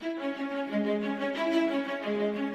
Thank you.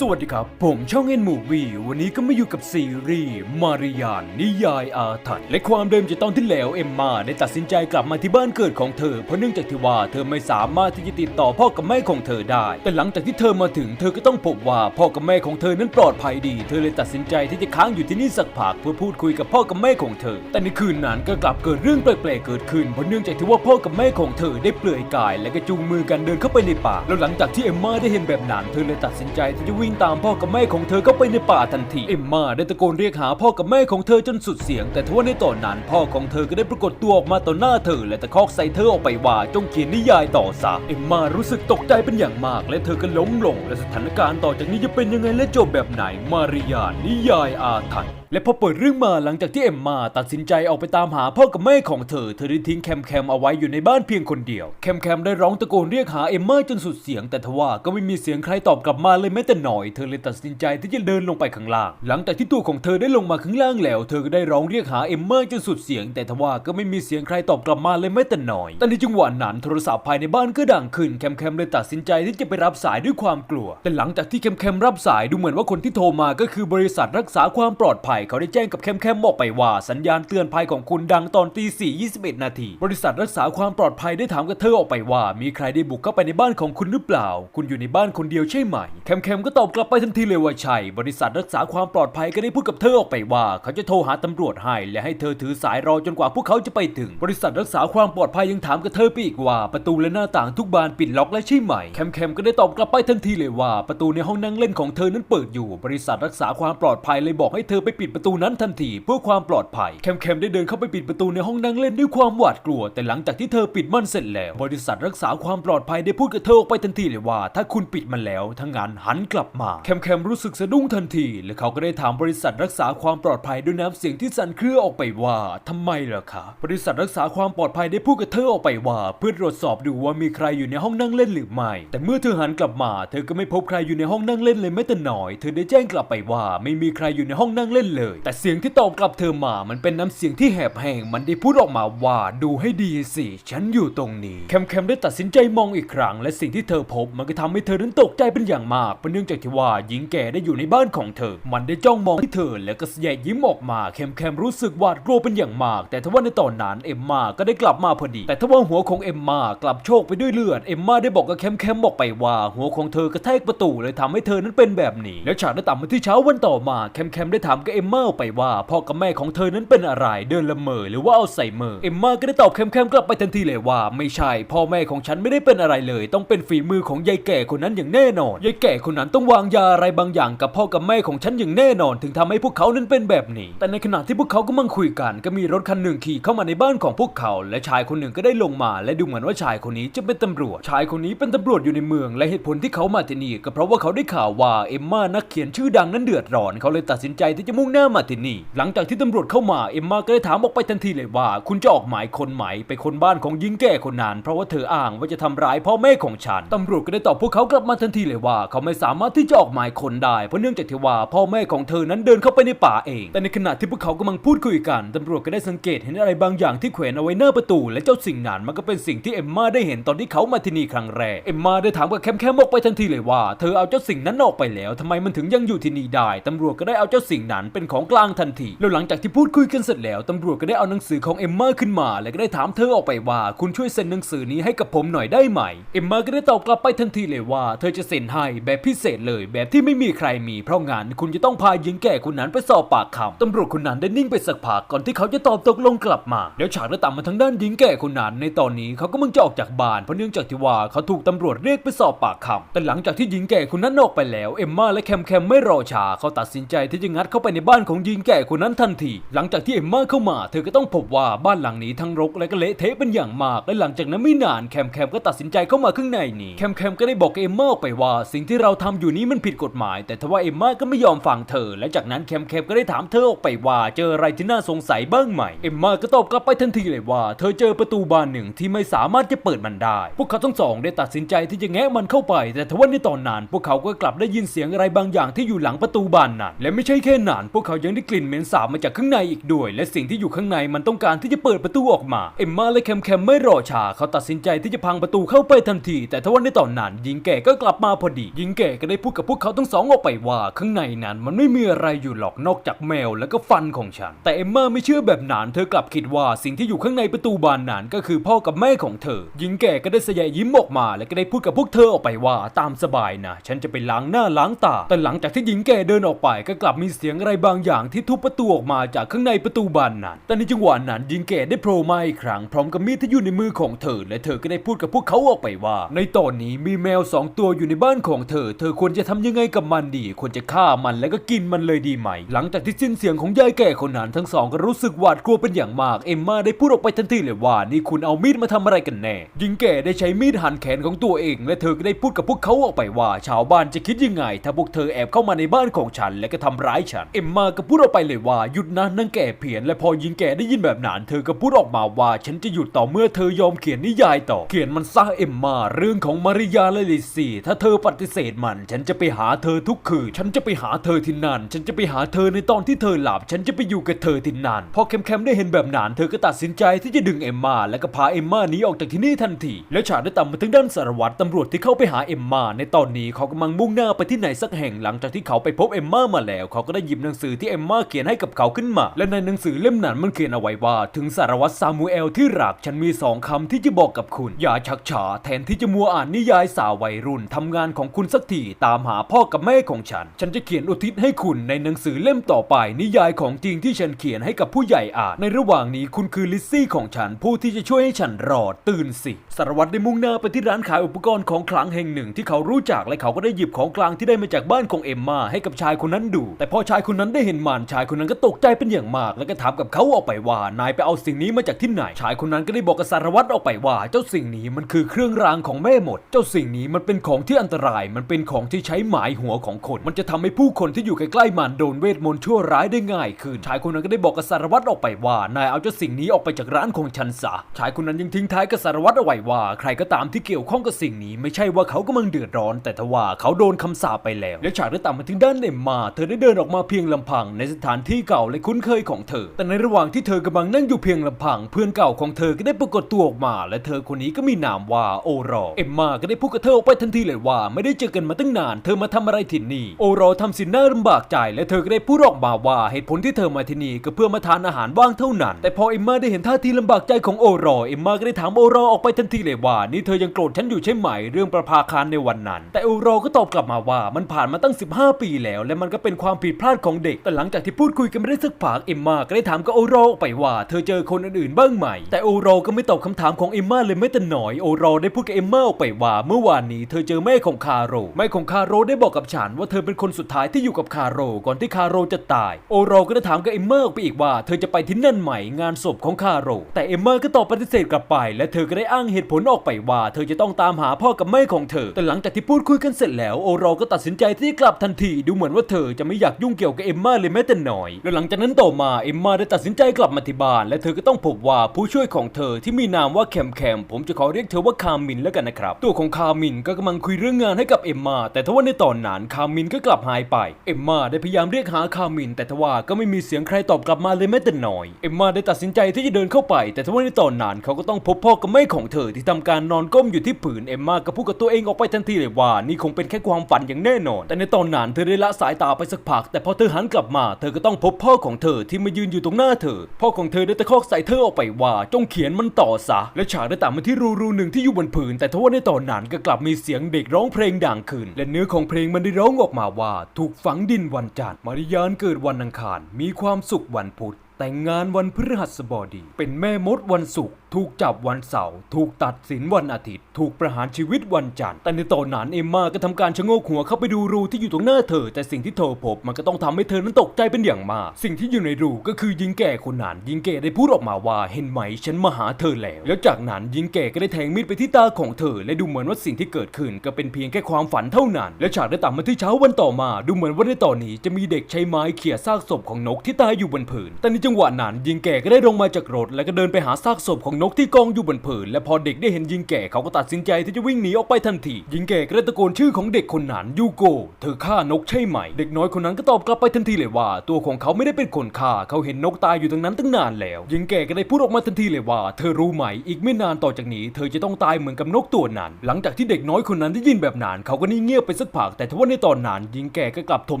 สวัสดีครับ ผมช่องเอ็นมูวีวันนี้ก็มาอยู่กับซีรีส์มาริยานนิยายอาถรรพ์และความเดิมจากตอนที่แล้วเอ็มมาได้ตัดสินใจกลับมาที่บ้านเกิดของเธอ เพราะเนื่องจากที่ว่าเธอไม่สามารถที่จะติดต่อพ่อกับแม่ของเธอได้ แต่หลังจากที่เธอมาถึงเธอก็ต้องพบว่าพ่อกับแม่ของเธอนั้นปลอดภัยดี เธอเลยตัดสินใจที่จะค้างอยู่ที่นี่สักพักเพื่อพูดคุยกับพ่อกับแม่ของเธอ แต่ในคืนนั้นก็กลับเกิดเรื่องแปลกๆเกิดขึ้นเพราะเนื่องจากที่ว่าพ่อกับแม่ของเธอได้เปลือยกาย และก็จูงมือกันเดินเข้าไปในป่าแล้วหลังจากที่เอ็มมาได้เห็นแบบนั้นเธอเลยตัดสินใจที่จะวิ่งตามพ่อกับแม่ของเธอเข้าไปในป่าทันที เอ็มมาได้ตะโกนเรียกหาพ่อกับแม่ของเธอจนสุดเสียง แต่ทว่าในตอนนั้นพ่อของเธอก็ได้ปรากฏตัวออกมาต่อหน้าเธอ และตะคอกใส่เธอออกไปว่าจงเขียนนิยายต่อซะเอ็มมารู้สึกตกใจเป็นอย่างมาก และเธอก็ล้มลงและสถานการณ์ต่อจากนี้จะเป็นยังไงและจบแบบไหนมาริยานิยายอาถรรพ์ และพอเปิดเรื่องมาหลังจากที่เอ็มมาตัดสินใจออกไปตามหาพ่อกับแม่ของเธอ เธอได้ทิ้งแคมแคมเอาไว้อยู่ในบ้านเพียงคนเดียว แคมแคมได้ร้องตะโกนเรียกหาเอ็มมาจนสุดเสียง แต่ทว่าก็ไม่มีเสียงใครตอบกลับมาเลยแม้แต่หน่อย เธอเลยตัดสินใจที่จะเดินลงไปข้างล่าง หลังจากที่ตัวของเธอได้ลงมาข้างล่างแล้ว เธอก็ได้ร้องเรียกหาเอ็มมาจนสุดเสียง แต่ทว่าก็ไม่มีเสียงใครตอบกลับมาเลยแม้แต่หน่อย แต่ในจังหวะนั้นโทรศัพท์ภายในบ้านก็ดังขึ้น แคมแคมเลยตัดสินใจที่จะไปรับสายด้วยความกลัว แต่หลังจากที่แคมแคมรับสายดูเหมือนว่าคนที่โทรมาก็คือบริษัทรักษาความปลอดภัยเขาได้แจ้งกับแคมแคมบอกไปว่า สัญญาณเตือนภัยของคุณดังตอนตีสี่ยี่สิบเอ็ดนาที บริษัทรักษาความปลอดภัยได้ถามกับเธอออกไปว่า มีใครได้บุกเข้าไปในบ้านของคุณหรือเปล่า คุณอยู่ในบ้านคนเดียวใช่ไหมแคมแคมก็ตอบกลับไปทันทีเลยว่าใช่ บริษัทรักษาความปลอดภัยก็ได้พูดกับเธอออกไปว่า เขาจะโทรหาตำรวจให้และให้เธอถือสายรอจนกว่าพวกเขาจะไปถึง บริษัทรักษาความปลอดภัยยังถามกับเธอไปอีกว่า ประตูและหน้าต่างทุกบานปิดล็อกและใช่ไหมแคมแคมก็ได้ตอบกลับไปทันทีเลยว่า ประตูในห้องนั่งเล่นของเธอนั้นเปิดอยู่ บริษัทรักษาความปลอดภัยเลยบอกให้เธอไปปิดประตูนั้นทันทีเพื่อความปลอดภัย แคมแคมได้เดินเข้าไปปิดประตูในห้องนั่งเล่นด้วยความหวาดกลัว แต่หลังจากที่เธอปิดมันเสร็จแล้ว บริษัทรักษาความปลอดภัยได้พูดกับเธอออกไปทันทีเลยว่า ถ้าคุณปิดมันแล้วทั้งงานหันกลับมา แคมแคมรู้สึกสะดุ้งทันที และเขาก็ได้ถามบริษัทรักษาความปลอดภัยด้วยน้ำเสียงที่สั่นเครือออกไปว่าทำไมล่ะคะบริษัทรักษาความปลอดภัยได้พูดกับเธอออกไปว่า เพื่อตรวจสอบดูว่ามีใครอยู่ในห้องนั่งเล่นหรือไม่ แต่เมื่อเธอหันกลับมา เธอก็ไม่พบใครอยู่ในห้องนั่งเล่นเลยแม้แต่น้อย เธอได้แจ้งกลับไปว่า ไม่มีใครอยู่ในห้องนั่งเล่นเลยแต่เสียงที่ตอบกลับเธอมา มันเป็นน้ำเสียงที่แหบแห้งมันได้พูดออกมาว่าดูให้ดีสิ ฉันอยู่ตรงนี้แคมแคมได้ตัดสินใจมองอีกครั้ง และสิ่งที่เธอพบมันก็ทำให้เธอนั้นตกใจเป็นอย่างมากเพราะเนื่องจากที่ว่าหญิงแก่ได้อยู่ในบ้านของเธอ มันได้จ้องมองที่เธอ แล้วก็แยกยิ้มออกมาแคมแคมรู้สึกหวาดกลัวเป็นอย่างมาก แต่ทว่าในตอนนั้นเอ็มมาก็ได้กลับมาพอดี แต่ทว่าหัวของเอ็มมากลับโชกไปด้วยเลือดเอ็มมาได้บอกกับแคมแคมบอกไปว่า หัวของเธอกระแทกประตูเลยทำให้เธอนั้นเป็นแบบนี้ แล้วฉากได้ตัดมาที่เช้าวันต่อมาแคมแคมได้ถามกับเอ็มม่าไปว่าพ่อกับแม่ของเธอนั้นเป็นอะไรเดินละเมอหรือว่าเอาใส่เมอเอมมาก็ได้ตอบแคมแคมกลับไปทันทีเลยว่า ไม่ใช่พ่อแม่ของฉันไม่ได้เป็นอะไรเลย ต้องเป็นฝีมือของยายแก่คนนั้นอย่างแน่นอนยายแก่คนนั้นต้องวางยาอะไรบางอย่างกับพ่อกับแม่ของฉันอย่างแน่นอน ถึงทำให้พวกเขานั้นเป็นแบบนี้ แต่ในขณะที่พวกเขากำลังคุยกัน ก็มีรถคันหนึ่งขี่เข้ามาในบ้านของพวกเขา และชายคนหนึ่งก็ได้ลงมา และดูเหมือนว่าชายคนนี้จะเป็นตำรวจ ชายคนนี้เป็นตำรวจอยู่ในเมือง และเหตุผลที่เขามาที่นี่ก็เพราะว่าเขาได้ข่าวว่าเอมมานักเขียนชื่อดังนั้นเดือดร้อนเขาเลยตัดสินใจที่จะมุ่งหน้ามาที่นี่ หลังจากที่ตำรวจเข้ามาเอมมาก็ได้ถามออกไปทันทีเลยว่า คุณจะออกหมายคนไหมไปคนบ้านของหญิงแก่คนนั้น เพราะว่าเธออ้างว่าจะทำร้ายพ่อแม่ของฉันตำรวจก็ได้ตอบพวกเขากลับมาทันทีเลยว่า เขาไม่สามารถที่จะออกหมายคนได้เพราะเนื่องจากที่ว่าพ่อแม่ของเธอนั้นเดินเข้าไปในป่าเอง แต่ในขณะที่พวกเขากำลังพูดคุยกันตำรวจก็ได้สังเกตเห็นอะไรบางอย่างที่แขวนเอาไว้หน้าประตู และเจ้าสิ่งนั้นมันก็เป็นสิ่งที่เอมมาได้เห็นตอนที่เขามาที่นี่ครั้งแรกเอมมาได้ถามกับแคมแคมออกไปทันทีเลยว่า เธอเอาเจ้าสิ่งนั้นออกไปแล้วทำไมมันถึงยังอยู่ที่นี่ได้ตำรวจก็ได้เอาเจ้าสิ่งนั้นเป็นของกลางทันที แล้วหลังจากที่พูดคุยกันเสร็จแล้วตำรวจก็ได้เอาหนังสือของเอมมาขึ้นมา และก็ได้ถามเธอออกไปว่า คุณช่วยเซ็นหนังสือนี้ให้กับผมหน่อยได้ไหม เอมมาก็ได้ตอบกลับไปทันทีเลยว่า เธอจะเซ็นให้แบบพิเศษเลย แบบที่ไม่มีใครมี เพราะงานคุณจะต้องพาหญิงแก่คนนั้นไปสอบปากคำตำรวจคนนั้นได้นิ่งไปสักพักก่อนที่เขาจะตอบตกลงกลับมาแล้วฉากได้ตามมาทางด้านหญิงแก่คนนั้นในตอนนี้เขาก็มึงจะออกจากบ้านเพราะเนื่องจากที่ว่าเขาถูกตำรวจเรียกไปสอบปากคำแต่หลังจากที่หญิงแก่คนนั้นออกไปแล้วเอมมาและแคมแคมไม่รอช้าเขาตัดสินใจที่จะงัดเข้าไปในบ้านบ้านของหญิงแก่คนนั้นทันที หลังจากที่เอมมาเข้ามา เธอก็ต้องพบว่าบ้านหลังนี้ทั้งรกและก็เละเทะเป็นอย่างมาก และหลังจากนั้นไม่นานแคมแคมก็ตัดสินใจเข้ามาข้างในนี้แคมแคมก็ได้บอกกับเอมมาออกไปว่า สิ่งที่เราทำอยู่นี้มันผิดกฎหมาย แต่ทว่าเอมมาก็ไม่ยอมฟังเธอ และจากนั้นแคมแคมก็ได้ถามเธอออกไปว่าเจออะไรที่น่าสงสัยบ้างไหมเอมมาก็ตอบกลับไปทันทีเลยว่า เธอเจอประตูบานหนึ่งที่ไม่สามารถจะเปิดมันได้ พวกเขาทั้งสองได้ตัดสินใจที่จะแงะมันเข้าไป แต่ทว่าในตอนนั้นพวกเขาก็กลับได้ยินเสียงอะไรบางอย่างที่อยู่หลังประตูบานนั้นและไม่ใช่แค่นั้นพวกวกเขายังได้กลิ่นเหม็นสาบมาจากข้างในอีกด้วย และสิ่งที่อยู่ข้างในมันต้องการที่จะเปิดประตูออกมา เอ็มมาและแคมแคมไม่รอช้าเขาตัดสินใจที่จะพังประตูเข้าไปทันที แต่ทว่าในตอนนั้นหญิงแก่ก็กลับมาพอดีหญิงแก่ก็ได้พูดกับพวกเขาทั้งสองออกไปว่าข้างในนั้นมันไม่มีอะไรอยู่หรอกนอกจากแมวและก็ฟันของฉัน แต่เอ็มมาไม่เชื่อแบบนั้นเธอกลับคิดว่าสิ่งที่อยู่ข้างในประตูบานนั้นก็คือพ่อกับแม่ของเธอ หญิงแก่ก็ได้สยยิ้มออกมา และก็ได้พูดกับพวกเธอออกไปว่าตามสบายนะ ฉันจะไปล้างหน้าล้างตา แต่หลังจากที่หญิงแก่เดินออกไปก็กลับมีเสียงอะไรบางางอย่างที่ทุบประตูออกมาจากข้างในประตูบานนั้น แต่ในจังหวะนั้นหญิงแก่ได้โผล่มาอีกครั้งพร้อมกับมีดที่อยู่ในมือของเธอ และเธอก็ได้พูดกับพวกเขาออกไปว่า ในตอนนี้มีแมวสองตัวอยู่ในบ้านของเธอ เธอควรจะทำยังไงกับมันดี ควรจะฆ่ามันแล้วก็กินมันเลยดีไหม หลังจากที่สิ้นเสียงของยายแก่คนนั้นทั้งสองก็รู้สึกหวาดกลัวเป็นอย่างมาก เอมมาได้พูดออกไปทันทีเลยว่า นี่คุณเอามีดมาทำอะไรกันแน่ หญิงแก่ได้ใช้มีดหั่นแขนของตัวเอง และเธอก็ได้พูดกับพวกเขาออกไปว่า ชาวบ้านจะคิดยังไง ถ้าพวกเธอแอบเข้ามาในบ้านของฉัน และก็ทำร้ายฉัน เอมมาก็พูดออกไปเลยว่าหยุดนะนางแก่เพียน และพอหญิงแก่ได้ยินแบบนั้น เธอก็พูดออกมาว่าฉันจะหยุดต่อเมื่อเธอยอมเขียนนิยายต่อ เขียนมันซะเอ็มมาเรื่องของมาริยาและลิซี่ถ้าเธอปฏิเสธมัน ฉันจะไปหาเธอทุกคืนฉันจะไปหาเธอที่นั่น ฉันจะไปหาเธอในตอนที่เธอหลับ ฉันจะไปอยู่กับเธอที่นั่นพอแคมแคมได้เห็นแบบนั้น เธอก็ตัดสินใจที่จะดึงเอ็มมาและก็พาเอ็มมาหนีออกจากที่นี่ทันที และฉากได้ตัดมาถึงด้านสารวัตรตำรวจที่เข้าไปหาเอ็มมาในตอนนี้เขากำลังมุ่งหน้าไปที่ไหนสักแห่งหลังจากที่เขาไปพบเอมมามาแล้ว เขาก็ได้หยิบหนังสือที่เอมมาเขียนให้กับเขาขึ้นมา และในหนังสือเล่มนั้นมันเขียนเอาไว้ว่า ถึงสารวัตรซามูเอลที่รักฉันมีสองคำที่จะบอกกับคุณ อย่าชักช้าแทนที่จะมัวอ่านนิยายสาววัยรุ่นทำงานของคุณสักทีตามหาพ่อกับแม่ของฉัน ฉันจะเขียนอุทิศให้คุณในหนังสือเล่มต่อไป นิยายของจริงที่ฉันเขียนให้กับผู้ใหญ่อ่าน ในระหว่างนี้คุณคือลิซซี่ของฉันผู้ที่จะช่วยให้ฉันรอดตื่นสิสารวัตรได้มุ่งหน้าไปที่ร้านขายอุปกรณ์ของขลังแห่งหนึ่งที่เขารู้จักและเขาก็ได้หยิบของกลางที่ได้มาจากบ้านของเอมมาให้กับชายคนนั้นดู แต่พอชายคนนั้นได้เห็นมันชายคนนั้นก็ตกใจเป็นอย่างมาก แล้วก็ถามกับเขาออกไปว่านายไปเอาสิ่งนี้มาจากที่ไหน ชายคนนั้นก็ได้บอกกับสารวัตรออกไปว่า เจ้าสิ่งนี้มันคือเครื่องรางของแม่หมด เจ้าสิ่งนี้มันเป็นของที่อันตราย มันเป็นของที่ใช้หมายหัวของคน มันจะทำให้ผู้คนที่อยู่ใกล้ๆมันโดนเวทมนต์ชั่วร้ายได้ง่ายขึ้น ชายคนนั้นก็ได้บอกกับสารวัตรออกไปว่านายเอาเจ้าสิ่งนี้ออกไปจากร้านของฉันซะ ชายคนนั้นยังทิ้งท้ายกับสารวัตรเอาไว้ว่า ใครก็ตามที่เกี่ยวข้องกับสิ่งนี้ ไม่ใช่ว่าเขากำลังเดือดร้อน แต่ทว่าเขาโดนคำสาปไปแล้ว และฉากได้ตามมาถึงด้านเอ็มมา เธอได้เดินออกมาเพียงลำพังในสถานที่เก่าและคุ้นเคยของเธอ แต่ในระหว่างที่เธอกำลังนั่งอยู่เพียงลำพัง เพื่อนเก่าของเธอก็ได้ปรากฏตัวออกมา และเธอคนนี้ก็มีนามว่าโอรอ เอ็มมาก็ได้พูดกับเธอออกไปทันทีเลยว่า ไม่ได้เจอกันมาตั้งนาน เธอมาทำอะไรที่นี่ โอรอทำสินหน้าลำบากใจ และเธอก็ได้พูดออกมาว่าเหตุผลที่เธอมาที่นี่ก็เพื่อมาทานอาหารว่างเท่านั้น แต่พอเอ็มมาได้เห็นท่าทีลำบากใจของโอรอ เอ็มมาก็ได้ถามโอรอออกไปทันทีเลยว่า นี่เธอยังโกรธฉันอยู่ใช่ไหม เรื่องประภาคารในวันนั้น แต่โอรอก็ตอบกลับมาว่ามันผ่านมาตั้ง 15 ปีแล้ว และมันก็เป็นความผิดพลาดของเด็กแต่หลังจากที่พูดคุยกันไม่ได้สักพักเอ็มมาก็ได้ถามกับโอรอไปว่าเธอเจอคนอื่นๆบ้างไหม แต่โอรอก็ไม่ตอบคำถามของเอ็มมาเลยแม้แต่หน่อยโอรอได้พูดกับเอ็มมาออกไปว่าเมื่อวานนี้เธอเจอแม่ของคาโรแม่ของคาโรได้บอกกับฉันว่าเธอเป็นคนสุดท้ายที่อยู่กับคาโรก่อนที่คาโรจะตาย โอรอก็ได้ถามกับเอ็มมาออกไปอีกว่าเธอจะไปที่นั่นไหมงานศพของคาโร แต่เอ็มมาก็ตอบปฏิเสธกลับไป และเธอก็ได้อ้างเหตุผลออกไปว่าเธอจะต้องตามหาพ่อกับแม่ของเธอ แต่หลังจากที่พูดคุยกันเสร็จแล้วโอรอก็ตัดสินใจที่จะกลับทันทีดูเหมือนว่าเธอจะไม่อยากยุ่งเกี่ยวกับเอ็มมาเลยแม้แต่น้อย และหลังจากนั้นต่อมาเอมมาได้ตัดสินใจกลับมาที่บ้าน และเธอก็ต้องพบว่าผู้ช่วยของเธอที่มีนามว่าแคมแคมผมจะขอเรียกเธอว่าคามินแล้วกันนะครับ ตัวของคามินก็กำลังคุยเรื่องงานให้กับเอมมาแต่ทว่าในตอนนั้นคามินก็กลับหายไป เอมมาได้พยายามเรียกหาคามิน แต่ทว่าก็ไม่มีเสียงใครตอบกลับมาเลยแม้แต่น้อย เอมมาได้ตัดสินใจที่จะเดินเข้าไป แต่ทว่าในตอนนั้นเขาก็ต้องพบพ่อกับแม่ของเธอที่ทำการนอนก้มอยู่ที่ผืนเอมมาก็พูดกับตัวเองออกไปทันทีเลยว่านี่คงเป็นแค่ความฝันอย่างแน่นอน แต่ในตอนนั้นเธอได้ละสายตาไปสักพัก แต่พอเธอหันกลับมา เธอก็ต้องพบพ่อของเธอที่มายืนอยู่ตรงหน้าเธอ พ่อของเธอได้ตะคอกใส่เธอออกไปว่าจงเขียนมันต่อซะ และฉากได้ตามมาที่รูรูหนึ่งที่อยู่บนผืน แต่ทว่าในตอนนั้นก็กลับมีเสียงเด็กร้องเพลงดังขึ้น และเนื้อของเพลงมันได้ร้องออกมาว่า ถูกฝังดินวันจันทร์มาริยานเกิดวันอังคาร มีความสุขวันพุธ แต่งงานวันพฤหัสบดี เป็นแม่มดวันศุกร์ถูกจับวันเสาร์ถูกตัดสินวันอาทิตย์ ถูกประหารชีวิตวันจันทร์แต่ในตอนนั้นเอมมาก็ทำการชะโงกหัวเข้าไปดูรูที่อยู่ตรงหน้าเธอ แต่สิ่งที่เธอพบมันก็ต้องทำให้เธอนั้นตกใจเป็นอย่างมาก สิ่งที่อยู่ในรูก็คือยิงแก่คนนั้นยิงแก่ได้พูดออกมาว่าเห็นไหมฉันมาหาเธอแล้ว แล้วจากนั้นยิงแก่ก็ได้แทงมีดไปที่ตาของเธอ และดูเหมือนว่าสิ่งที่เกิดขึ้นก็เป็นเพียงแค่ความฝันเท่านั้น และฉากได้ตัดมาที่เช้าวันต่อมา ดูเหมือนว่าในตอนนี้จะมีเด็กใช้ไม้เขี่ยซากศพของนกที่ตายอยู่บนผืนแต่ในจังหวะงหวะนั้นยิงแก่ก็ได้ลงมาจากรถ แล้วก็เดินไปหาซากศพของนกที่กองอยู่บนผืนและพอเด็กได้เห็นยิงแก่เขาก็ตัดสินใจที่จะวิ่งหนีออกไปทันทียิงแก่ก็ได้ตะโกนชื่อของเด็กคนนั้นยูโกเธอฆ่านกใช่ไหม เด็กน้อยคนนั้นก็ตอบกลับไปทันทีเลยว่า ตัวของเขาไม่ได้เป็นคนฆ่าเขาเห็นนกตายอยู่ตรงนั้นตั้งนานแล้วยิงแก่ก็ได้พูดออกมาทันทีเลยว่า เธอรู้ไหมอีกไม่นานต่อจากนี้ เธอจะต้องตายเหมือนกับนกตัวนั้น หลังจากที่เด็กน้อยคนนั้นได้ยินแบบนั้นเขาก็นิ่งเงียบไปสักพักแต่ทว่าในตอนนั้นยิงแก่ก็กลับถม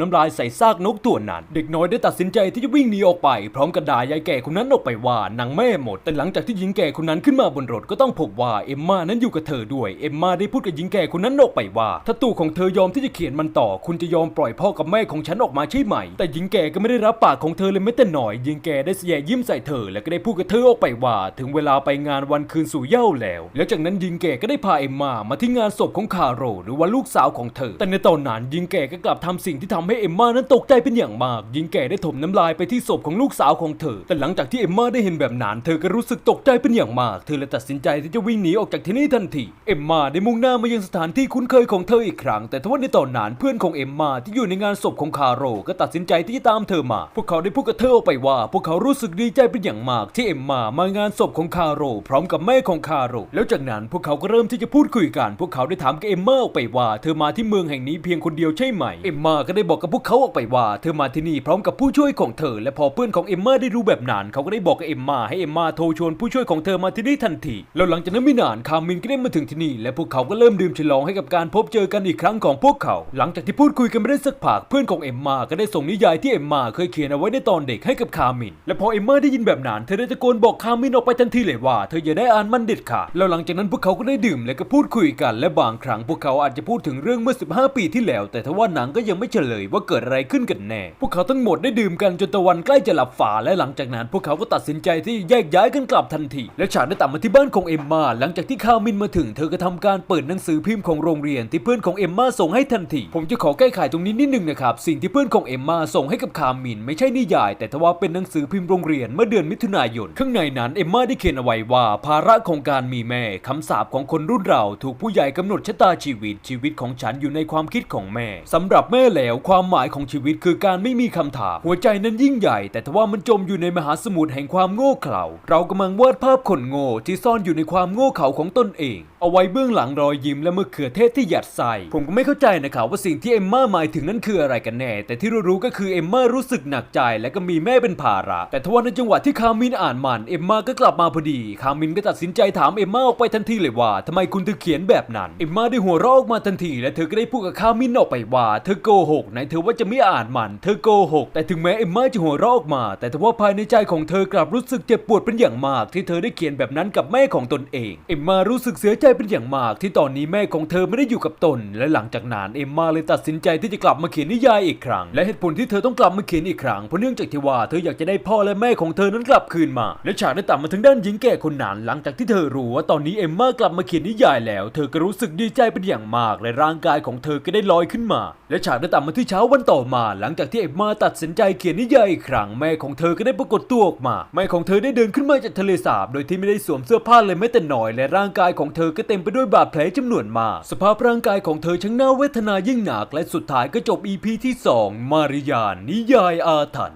น้ำลายใส่ซากนกตัวนั้น เด็กน้อยได้ตัดสินใจที่จะวิ่งหนีออกไปพร้อมกับด่ายายแก่คนนั้นออกไปว่านางแม่หมด แต่หลังจากที่หญิงแก่คนนั้นขึ้นมาบนรถก็ต้องพบว่าเอมมานั้นอยู่กับเธอด้วยเอมมาได้พูดกับหญิงแก่คนนั้นออกไปว่า ถ้าตัวของเธอยอมที่จะเขียนมันต่อ คุณจะยอมปล่อยพ่อกับแม่ของฉันออกมาใช่ไหม แต่หญิงแก่ก็ไม่ได้รับปากของเธอเลยแม้แต่หน่อยหญิงแก่ได้แสยยิ้มใส่เธอ และก็ได้พูดกับเธอออกไปว่า ถึงเวลาไปงานวันคืนสู่เย้าแล้ว แล้วจากนั้นหญิงแก่ก็ได้พาเอมมามาที่งานศพของคาโรหรือว่าลูกสาวของเธอ แต่ในตอนนั้นหญิงแก่ก็กลับทำสิ่งที่ทำให้เอมมานั้นตกใจเป็นอย่างมากหญิงแก่ได้ถมน้ำลายไปที่ศพของลูกสาวของเธอ แต่หลังจากที่เอมมาได้เห็นแบบนั้นเธอก็รู้สึกตกใจเป็นอย่างมาก เธอเลยตัดสินใจที่จะวิ่งหนีออกจากที่นี่ทันที เอมมาได้มุ่งหน้ามายังสถานที่คุ้นเคยของเธออีกครั้ง แต่ทว่าในตอนนั้นเพื่อนของเอมมาที่อยู่ในงานศพของคาโรก็ตัดสินใจที่จะตามเธอมา พวกเขาได้พูดกับเธอออกไปว่า พวกเขารู้สึกดีใจเป็นอย่างมาก ที่เอมมามางานศพของคาโรพร้อมกับแม่ของคาโรแล้วจากนั้นพวกเขาก็เริ่มที่จะพูดคุยกัน พวกเขาได้ถามกับเอมมาออกไปว่าเธอมาที่เมืองแห่งนี้เพียงคนเดียวใช่ไหม เอมมาก็ได้บอกกับพวกเขาออกไปว่า เธอมาที่นี่พร้อมกับผู้ช่วยของเธอ และพอเพื่อนของเอมมาได้รู้แบบนั้น เขาก็ได้บอกกับเอมมาให้เอมมาโทรชวนผู้ช่วยของเธอมาที่นี่ทันทีแล้วหลังจากนั้นไม่นานคามินก็ได้มาถึงที่นี่และพวกเขาก็เริ่มดื่มฉลองให้กับการพบเจอกันอีกครั้งของพวกเขา หลังจากที่พูดคุยกันไม่ได้สักพักเพื่อนของเอมมาก็ได้ส่งนิยายที่เอมมาเคยเขียนเอาไว้ในตอนเด็กให้กับคามิน และพอเอมมาได้ยินแบบนั้นเธอได้ตะโกนบอกคามินออกไปทันทีเลยว่าเธออย่าได้อ่านมันเด็ดขาดแล้วหลังจากนั้นพวกเขาก็ได้ดื่มและก็พูดคุยกัน และบางครั้งพวกเขาอาจจะพูดถึงเรื่องเมื่อ 15 ปีที่แล้ว แต่ทว่าหนังก็ยังไม่เฉลยว่าเกิดอะไรขึ้นกันแน่ พวกเขาทั้งหมดได้ดื่มกันจนตะวันใกล้จะหลับฝาและหลังจากนั้นพวกเขาก็ตัดสินใจที่แยกย้ายกันกลับทันที และฉากได้ตัดมาที่บ้านของเอมมาหลังจากที่คามินมาถึง เธอก็ทำการเปิดหนังสือพิมพ์ของโรงเรียนที่เพื่อนของเอมมาส่งให้ทันที ผมจะขอแก้ไขตรงนี้นิดนึงนะครับ สิ่งที่เพื่อนของเอมมาส่งให้กับคามิน ไม่ใช่นิยาย แต่ทว่าเป็นหนังสือพิมพ์โรงเรียนเมื่อเดือนมิถุนายน ข้างในนั้นเอมมาได้เขียนเอาไว้ว่า ภาระของการมีแม่คำสาปของคนรุ่นเรา ถูกผู้ใหญ่กำหนดชะตาชีวิตชีวิตของฉันอยู่ในความคิดของแม่สำหรับแม่แล้วความหมายของชีวิตคือการไม่มีคำถามหัวใจนั้นยิ่งใหญ่ แต่ทว่ามันจมอยู่ในมหาสมุทรแห่งความโง่เขลา เรากำลังวาดภาพคนโง่ที่ซ่อนอยู่ในความโง่เขลาของตนเองเอาไว้เบื้องหลังรอยยิ้มและมะเขือเทศที่หยัดใส่ ผมก็ไม่เข้าใจนะครับว่าสิ่งที่เอมม่าหมายถึงนั้นคืออะไรกันแน่ แต่ที่รู้ๆก็คือเอมม่ารู้สึกหนักใจและก็มีแม่เป็นภาระ แต่ทว่าในจังหวะที่คามินอ่านมันเอมม่าก็กลับมาพอดี คามินก็ตัดสินใจถามเอมม่าออกไปทันทีเลยว่าทำไมคุณถึงเขียนแบบนั้น เอมม่าได้หัวเราะออกมาทันที และเธอก็ได้พูดกับคามินออกไปว่า เธอโกหกไหนเธอว่าจะไม่อ่านมัน เธอโกหก แต่ถึงแม้เอมม่าจะหัวเราะออกมา แต่ทว่าภายในใจของเธอกลับรู้สึกเจ็บปวดเป็นอย่างมาก ที่เธอได้เขียนแบบนั้นกับแม่ของตนเอง เอมม่ารู้สึกเสียใจเป็นอย่างมากที่ตอนนี้แม่ของเธอไม่ได้อยู่กับตน และหลังจากนั้นเอมมาเลยตัดสินใจที่จะกลับมาเขียนนิยายอีกครั้ง และเหตุผลที่เธอต้องกลับมาเขียนอีกครั้งเพราะเนื่องจากที่ว่าเธออยากจะได้พ่อและแม่ของเธอนั้นกลับคืนมา และฉากได้ตัดมาถึงด้านหญิงแก่คนนั้นหลังจากที่เธอรู้ว่าตอนนี้เอมมากลับมาเขียนนิยายแล้ว เธอก็รู้สึกดีใจเป็นอย่างมาก และร่างกายของเธอก็ได้ลอยขึ้นมา และฉากได้ตัดมาที่เช้าวันต่อมา หลังจากที่เอมมาตัดสินใจเขียนนิยายอีกครั้งแม่ของเธอก็ได้ปรากฏตัวออกมาแม่ของเธอได้เดินขึ้นมาจากทะเลสาบ โดยที่ไม่ได้สวมเสื้อผ้าเลยแม้แต่น้อยและร่างกายของเธอก็เต็มไปด้วยบาดแผลจำนวนมาก สภาพร่างกายของเธอช่างน่าเวทนายิ่งหนัก และสุดท้ายก็จบ EP ที่ 2 มาริยานนิยายอาถรรพ์